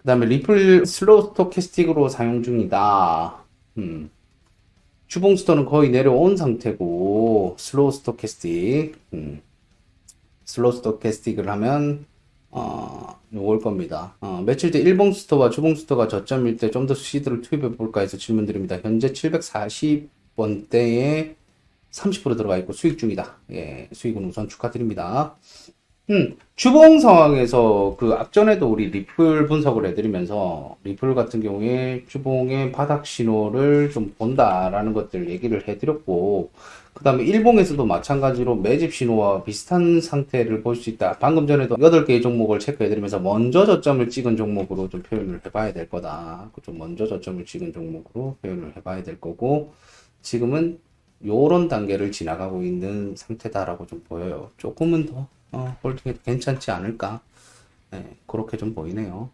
그 다음에 리플 슬로우 스토캐스틱으로 사용 중이다. 음. 주봉스토는 거의 내려온 상태고, 슬로우 스토캐스틱, 음. 슬로우 스토캐스틱을 하면, 어, 요걸 겁니다. 어, 며칠 때 일봉 스토와 주봉 스토가 저점일 때 좀더 수시드를 투입해 볼까 해서 질문 드립니다. 현재 740원대에 30% 들어가 있고 수익 중이다. 예, 수익은 우선 축하드립니다. 음, 주봉 상황에서 그 앞전에도 우리 리플 분석을 해드리면서 리플 같은 경우에 주봉의 바닥 신호를 좀 본다라는 것들 얘기를 해드렸고, 그 다음에 일봉에서도 마찬가지로 매집 신호와 비슷한 상태를 볼 수 있다. 방금 전에도 8개의 종목을 체크해드리면서 먼저 저점을 찍은 종목으로 좀 표현을 해봐야 될 거다. 좀 먼저 저점을 찍은 종목으로 표현을 해봐야 될 거고, 지금은 요런 단계를 지나가고 있는 상태다라고 좀 보여요. 조금은 더 어, 홀딩해도 괜찮지 않을까? 네, 그렇게 좀 보이네요.